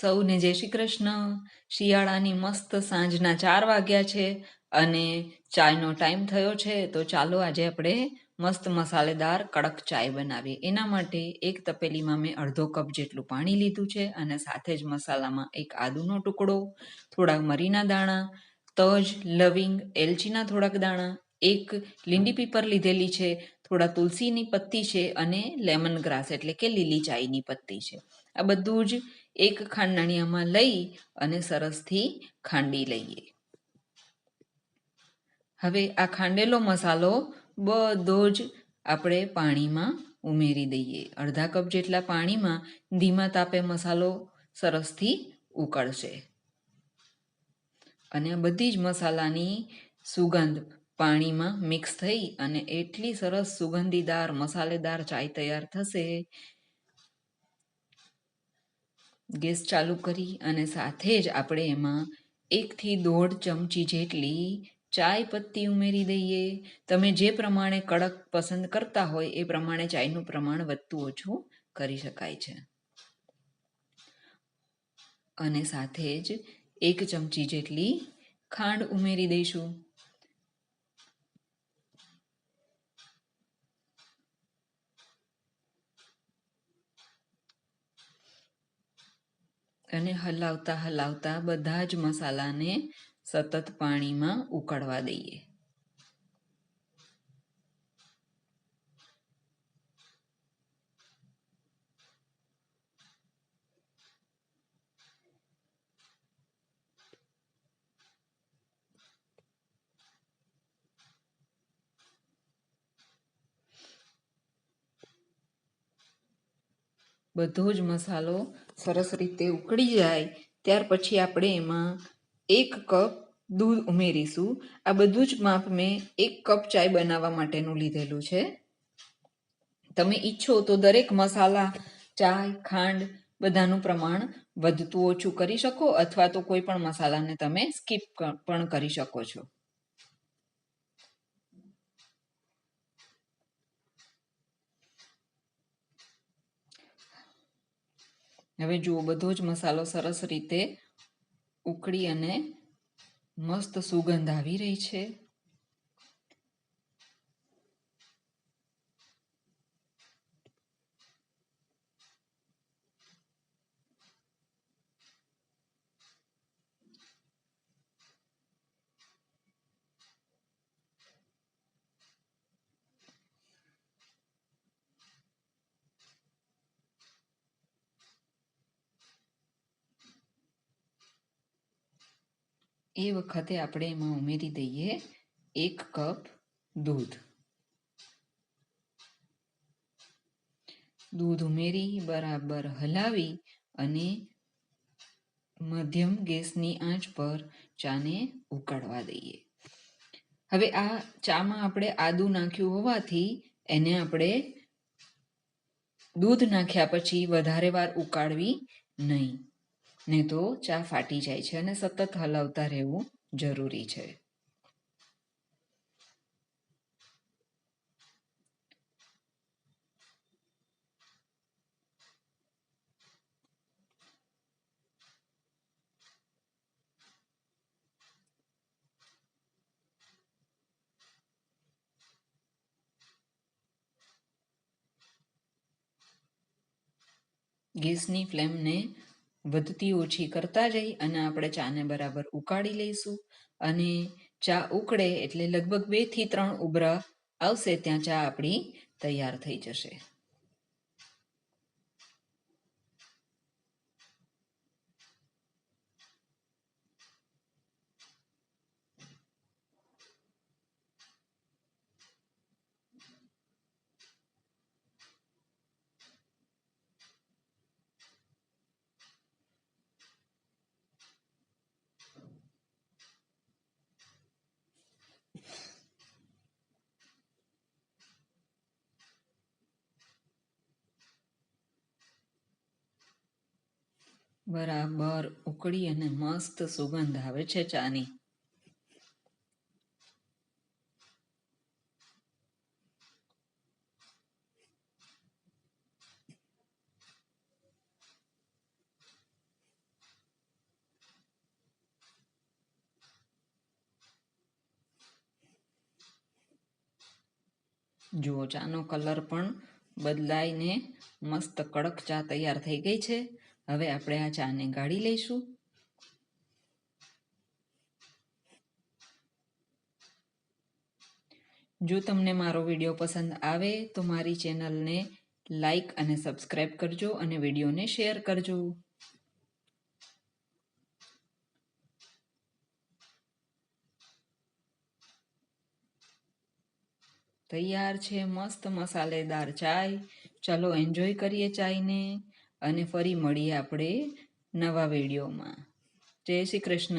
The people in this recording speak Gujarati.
સૌને જય શ્રી કૃષ્ણ. શિયાળાની મસ્ત સાંજના ચાર વાગ્યા છે અને ચાયનો ટાઈમ થયો છે. તો ચાલો આજે આપણે મસ્ત મસાલેદાર કડક ચાય બનાવીએ. એના માટે એક તપેલીમાં મેં અડધો કપ જેટલું પાણી લીધું છે અને સાથે જ મસાલામાં એક આદુનો ટુકડો, થોડાક મરીના દાણા, તજ, લવિંગ, એલચીના થોડાક દાણા, એક લીંડી પીપર લીધેલી છે, થોડા તુલસીની પત્તી છે અને લેમન ગ્રાસ એટલે કે લીલી ચાયની પત્તી છે. આ બધું જ એક ખાંડણીયામાં લઈ અને સરસથી ખાંડી લઈએ. હવે આ ખાંડેલો મસાલો બધો જ આપણે પાણીમાં ઉમેરી દઈએ. અડધા કપ જેટલા પાણીમાં ધીમા તાપે મસાલો સરસથી ઉકળશે. અને બધી જ મસાલાની સુગંધ પાણીમાં મિક્સ થઈ અને એટલી સરસ સુગંધીદાર, મસાલેદાર ચાય તૈયાર થશે ગેસ ચાલુ કરી અને સાથે જ આપણે એમાં એકથી દોઢ ચમચી જેટલી ચાય પત્તી ઉમેરી દઈએ. તમે જે પ્રમાણે કડક પસંદ કરતા હોય એ પ્રમાણે ચાયનું પ્રમાણ વધતું ઓછું કરી શકાય છે. અને સાથે જ એક ચમચી જેટલી ખાંડ ઉમેરી દઈશું. અને હલાવતા હલાવતા બધા જ મસાલાને સતત પાણીમાં ઉકળવા દઈએ. બધો જ મસાલો સરસ રીતે ઉકળી જાય. ત્યાર પછી આપણે એમાં એક કપ દૂધ ઉમેરીશું. આ બધું જ માપ મેં એક કપ ચાય બનાવવા માટેનું લીધેલું છે. તમે ઈચ્છો તો દરેક મસાલા, ચાય, ખાંડ બધાનું પ્રમાણ વધતું ઓછું કરી શકો અથવા તો કોઈ પણ મસાલાને તમે સ્કીપ પણ કરી શકો છો. હવે જુઓ બધો જ મસાલો સરસ રીતે ઉકળી અને મસ્ત સુગંધ આવી રહી છે. એ વખતે આપણે એમાં ઉમેરી દઈએ એક કપ દૂધ. દૂધ ઉમેરી, બરાબર હલાવી અને મધ્યમ ગેસની આંચ પર ચાને ઉકળવા દઈએ. હવે આ ચામાં આપણે આદુ નાખ્યું હોવાથી એને આપણે દૂધ નાખ્યા પછી વધારે વાર ઉકાળવી નહીં. ને તો ચા ફાટી જાય છે અને સતત હલાવતા રહેવું જરૂરી છે. ગેસની ફ્લેમને વધતી ઓછી કરતા જઈ અને આપણે ચાને બરાબર ઉકાળી લઈશું. અને ચા ઉકળે એટલે લગભગ બેથી ત્રણ ઉભરા આવશે ત્યાં ચા આપણી તૈયાર થઈ જશે. બરાબર ઉકળી અને મસ્ત સુગંધ આવે છે ચાની. જુઓ, ચાનો કલર પણ બદલાઈને મસ્ત કડક ચા તૈયાર થઈ ગઈ છે. હવે આપણે આ ચાને ગાળી લઈશું. જો તમને મારો વીડિયો પસંદ આવે તો મારી ચેનલને લાઈક અને સબસ્ક્રાઈબ કરજો અને વિડીયોને શેર કરજો. તૈયાર છે મસ્ત મસાલેદાર ચાય. ચલો એન્જોય કરીએ ચાયને. અને ફરી મળીએ આપણે નવા વિડીયોમાં. જય શ્રી કૃષ્ણ.